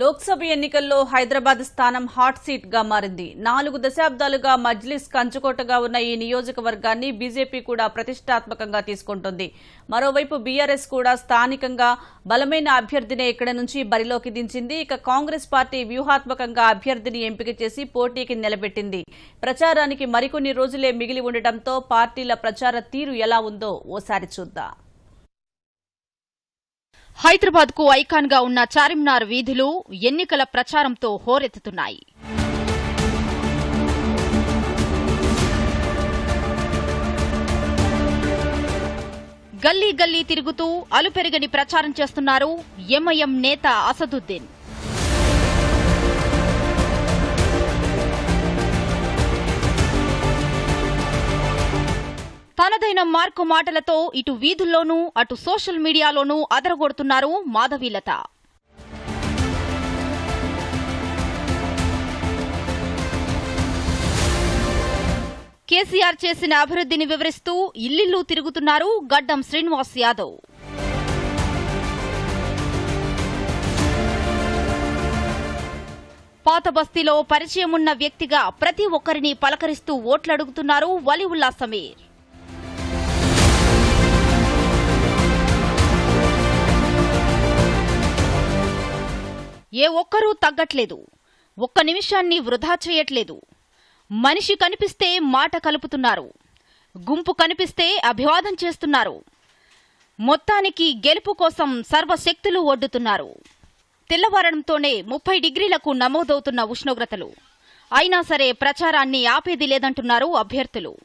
లోక్సభ ఎన్నికల్లో హైదరాబాద్ స్థానం హాట్ సీట్గా మారింది. నాలుగు దశాబ్దాలుగా మజ్లిస్ కంచుకోటగా ఉన్న ఈ నియోజకవర్గాన్ని బీజేపీ కూడా ప్రతిష్టాత్మకంగా తీసుకుంటుంది. మరోవైపు బీఆర్ఎస్ కూడా స్థానికంగా బలమైన అభ్యర్థినే ఇక్కడ నుంచి బరిలోకి దించింది. ఇక కాంగ్రెస్ పార్టీ వ్యూహాత్మకంగా అభ్యర్థిని ఎంపిక చేసి పోటీకి నిలబెట్టింది. ప్రచారానికి మరికొన్ని రోజులే మిగిలి ఉండటంతో పార్టీల ప్రచార తీరు ఎలా ఉందో ఓసారి చూద్దాం. హైదరాబాద్కు ఐకాన్గా ఉన్న చార్మినార్ వీధులు ఎన్నికల ప్రచారంతో హోరెత్తుతున్నాయి. గల్లీ గల్లీ తిరుగుతూ అలుపెరగని ప్రచారం చేస్తున్నారు ఎంఐఎం నేత అసదుద్దీన్. తనదైన మార్కు మాటలతో ఇటు వీధుల్లోనూ అటు సోషల్ మీడియాలోనూ అదరగొడుతున్నారు మాధవీలత కేసీఆర్ చేసిన అభివృద్ధిని వివరిస్తూ ఇల్లిల్లు తిరుగుతున్నారు గడ్డం శ్రీనివాస్ యాదవ్. పాత బస్తీలో పరిచయమున్న వ్యక్తిగా ప్రతి ఒక్కరిని పలకరిస్తూ ఓట్లడుగుతున్నారు వలివుల్లా సమీర్. ఏ ఒక్కరూ తగ్గట్లేదు. ఒక్క నిమిషాన్ని వృధా చేయట్లేదు. మనిషి కనిపిస్తే మాట కలుపుతున్నారు. గుంపు కనిపిస్తే అభివాదం చేస్తున్నారు. మొత్తానికి గెలుపు కోసం సర్వశక్తులు ఒడ్డుతున్నారు. తెల్లవారడంతోనే ముప్పై డిగ్రీలకు నమోదవుతున్న ఉష్ణోగ్రతలు. అయినా సరే ప్రచారాన్ని ఆపేది లేదంటున్నారు అభ్యర్థులు.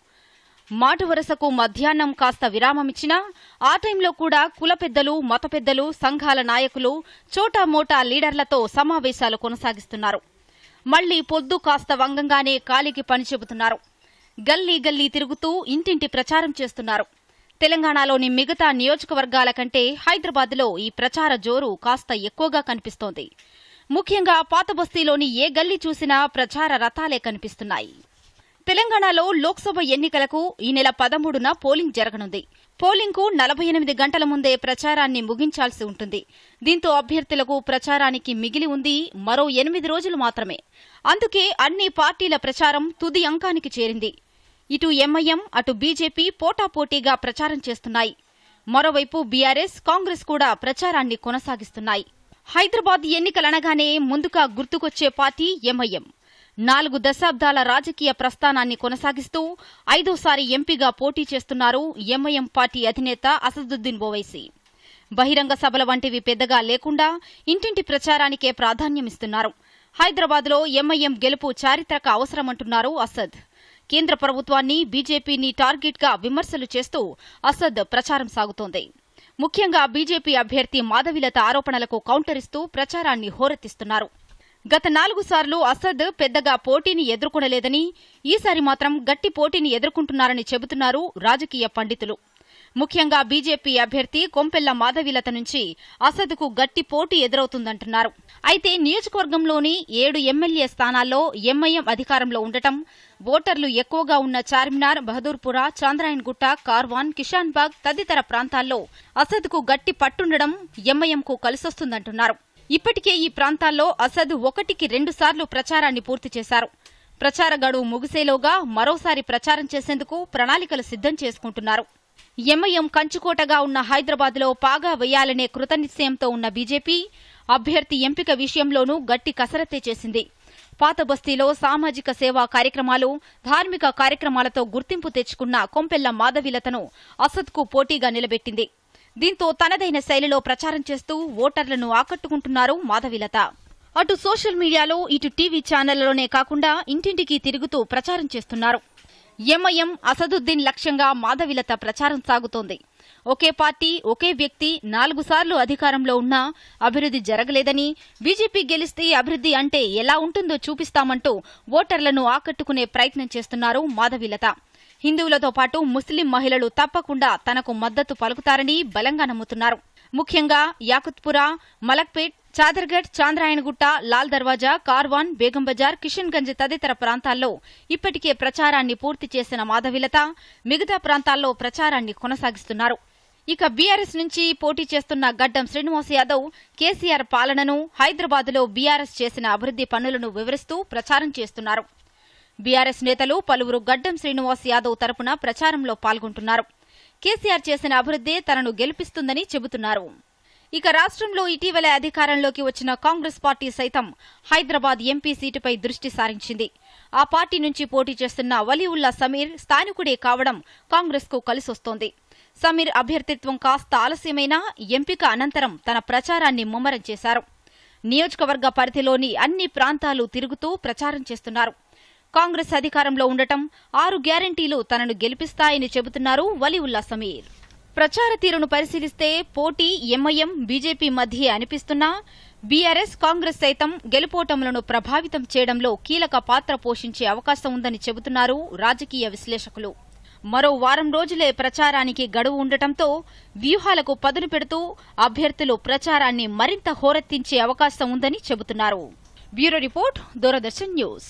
మాట వరుసకు మధ్యాహ్నం కాస్త విరామమిచ్చినా ఆ టైంలో కూడా కుల పెద్దలు మత పెద్దలు సంఘాల నాయకులు చోటా మోటా లీడర్లతో సమావేశాలు కొనసాగిస్తున్నారు. మళ్ళీ పొద్దు కాస్త వంగంగానే కాలికి పని చెబుతున్నారు. గల్లీ గల్లీ తిరుగుతూ ఇంటింటి ప్రచారం చేస్తున్నారు. తెలంగాణలోని మిగతా నియోజకవర్గాల కంటే హైదరాబాద్లో ఈ ప్రచార జోరు కాస్త ఎక్కువగా కనిపిస్తోంది. ముఖ్యంగా పాత బస్తీలోని ఏ గల్లీ చూసినా ప్రచార రథాలే కనిపిస్తున్నాయి. తెలంగాణలో లోక్సభ ఎన్నికలకు ఈ నెల పదమూడున పోలింగ్ జరగనుంది. పోలింగ్కు నలభై ఎనిమిది గంటల ముందే ప్రచారాన్ని ముగించాల్సి ఉంటుంది. దీంతో అభ్యర్థులకు ప్రచారానికి మిగిలి ఉంది మరో ఎనిమిది రోజులు మాత్రమే. అందుకే అన్ని పార్టీల ప్రచారం తుది అంకానికి చేరింది. ఇటు ఎంఐఎం అటు బీజేపీ పోటాపోటీగా ప్రచారం చేస్తున్నాయి. మరోవైపు బీఆర్ఎస్ కాంగ్రెస్ కూడా ప్రచారాన్ని కొనసాగిస్తున్నాయి. హైదరాబాద్ ఎన్నికలనగానే ముందుగా గుర్తుకొచ్చే పార్టీ ఎంఐఎం. నాలుగు దశాబ్దాల రాజకీయ ప్రస్థానాన్ని కొనసాగిస్తూ ఐదోసారి ఎంపీగా పోటీ చేస్తున్నారు ఎంఐఎం పార్టీ అధినేత అసదుద్దీన్ ఓవైసీ. బహిరంగ సభల వంటివి పెద్దగా లేకుండా ఇంటింటి ప్రచారానికే ప్రాధాన్యమిస్తున్నారు. హైదరాబాద్లో ఎంఐఎం గెలుపు చారిత్రక అవసరమంటున్నారు అసద్. కేంద్ర ప్రభుత్వాన్ని బీజేపీని టార్గెట్గా విమర్శలు చేస్తూ అసద్ ప్రచారం సాగుతోంది. ముఖ్యంగా బీజేపీ అభ్యర్థి మాధవిలత ఆరోపణలకు కౌంటరిస్తూ ప్రచారాన్ని హోరెత్తిస్తున్నారు. గత నాలుగు సార్లు అసద్ పెద్దగా పోటీని ఎదుర్కొనలేదని ఈసారి మాత్రం గట్టి పోటీని ఎదుర్కొంటున్నారని చెబుతున్నారు రాజకీయ పండితులు. ముఖ్యంగా బీజేపీ అభ్యర్థి కొంపెల్ల మాధవీలత నుంచి అసద్కు గట్టి పోటీ ఎదురవుతుందంటున్నారు. అయితే నియోజకవర్గంలోని ఏడు ఎమ్మెల్యే స్థానాల్లో ఎంఐఎం అధికారంలో ఉండటం ఓటర్లు ఎక్కువగా ఉన్న చార్మినార్ బహదూర్పుర చాంద్రాయన్గుట్ట కార్వాన్ కిషాన్బాగ్ తదితర ప్రాంతాల్లో అసద్కు గట్టి పట్టుండడం ఎంఐఎంకు కలిసొస్తుందంటున్నారు. ఇప్పటికే ఈ ప్రాంతాల్లో అసద్ ఒకటికి రెండుసార్లు ప్రచారాన్ని పూర్తి చేశారు. ప్రచార గడువు ముగిసేలోగా మరోసారి ప్రచారం చేసేందుకు ప్రణాళికలు సిద్ధం చేసుకుంటున్నారు. ఎంఐఎం కంచుకోటగా ఉన్న హైదరాబాద్లో పాగా వేయాలనే కృతనిశ్చయంతో ఉన్న బీజేపీ అభ్యర్థి ఎంపిక విషయంలోనూ గట్టి కసరత్తే చేసింది. పాత బస్తీలో సామాజిక సేవా కార్యక్రమాలు ధార్మిక కార్యక్రమాలతో గుర్తింపు తెచ్చుకున్న కొంపెల్ల మాధవిలతను అసద్కు పోటీగా నిలబెట్టింది. దీంతో తనదైన శైలిలో ప్రచారం చేస్తూ ఓటర్లను ఆకట్టుకుంటున్నారు మాధవిలత. అటు సోషల్ మీడియాలో ఇటు టీవీ ఛానళ్ళలోనే కాకుండా ఇంటింటికి తిరుగుతూ ప్రచారం చేస్తున్నారు. ఎంఐఎం అసదుద్దీన్ లక్ష్యంగా మాధవిలత ప్రచారం సాగుతోంది. ఒకే పార్టీ ఒకే వ్యక్తి నాలుగు సార్లు అధికారంలో ఉన్నా అభివృద్ది జరగలేదని బీజేపీ గెలిస్తే అభివృద్ది అంటే ఎలా ఉంటుందో చూపిస్తామంటూ ఓటర్లను ఆకట్టుకునే ప్రయత్నం చేస్తున్నారు మాధవిలత. హిందువులతో పాటు ముస్లిం మహిళలు తప్పకుండా తనకు మద్దతు పలుకుతారని బలంగా నమ్ముతున్నారు. ముఖ్యంగా యాకుత్పురా మలక్పేట్ చాదర్గఢ్ చాంద్రాయణగుట్ట లాల్ దర్వాజా కార్వాన్ బేగం బజార్ కిషన్గంజ్ తదితర ప్రాంతాల్లో ఇప్పటికే ప్రచారాన్ని పూర్తి చేసిన మాధవిలత మిగతా ప్రాంతాల్లో ప్రచారాన్ని కొనసాగిస్తున్నారు. ఇక బీఆర్ఎస్ నుంచి పోటీ చేస్తున్న గడ్డం శ్రీనివాస్ యాదవ్ కేసీఆర్ పాలనను హైదరాబాద్లో బీఆర్ఎస్ చేసిన అభివృద్ధి పనులను వివరిస్తూ ప్రచారం చేస్తున్నారు. బీఆర్ఎస్ నేతలు పలువురు గడ్డం శ్రీనివాస్ యాదవ్ తరపున ప్రచారంలో పాల్గొంటున్నారు. కేసీఆర్ చేసిన అభివృద్ధే తనను గెలిపిస్తుందని చెబుతున్నారు. ఇక రాష్ట్రంలో ఇటీవల అధికారంలోకి వచ్చిన కాంగ్రెస్ పార్టీ సైతం హైదరాబాద్ ఎంపీ సీటుపై దృష్టి సారించింది. ఆ పార్టీ నుంచి పోటీ చేస్తున్న వలీవుల్లా సమీర్ స్థానికుడే కావడం కాంగ్రెస్కు కలిసొస్తోంది. సమీర్ అభ్యర్థిత్వం కాస్త ఆలస్యమైనా ఎంపిక అనంతరం తన ప్రచారాన్ని ముమ్మరం చేశారు. నియోజకవర్గ పరిధిలోని అన్ని ప్రాంతాలు తిరుగుతూ ప్రచారం చేస్తున్నారు. కాంగ్రెస్ అధికారంలో ఉండటం ఆరు గ్యారంటీలు తనను గెలిపిస్తాయని చెబుతున్నారు వలీవుల్లా సమీర్. ప్రచార తీరును పరిశీలిస్తే పోటీ ఎంఐఎం బీజేపీ మధ్య అనిపిస్తున్నా బీఆర్ఎస్ కాంగ్రెస్ సైతం గెలుపోటములను ప్రభావితం చేయడంలో కీలక పాత్ర పోషించే అవకాశం ఉందని చెబుతున్నారు రాజకీయ విశ్లేషకులు. మరో వారం రోజులే ప్రచారానికి గడువు ఉండటంతో వ్యూహాలకు పదును పెడుతూ అభ్యర్థులు ప్రచారాన్ని మరింత హోరెత్తించే అవకాశం ఉందని చెబుతున్నారు. Bureau report Doordarshan news.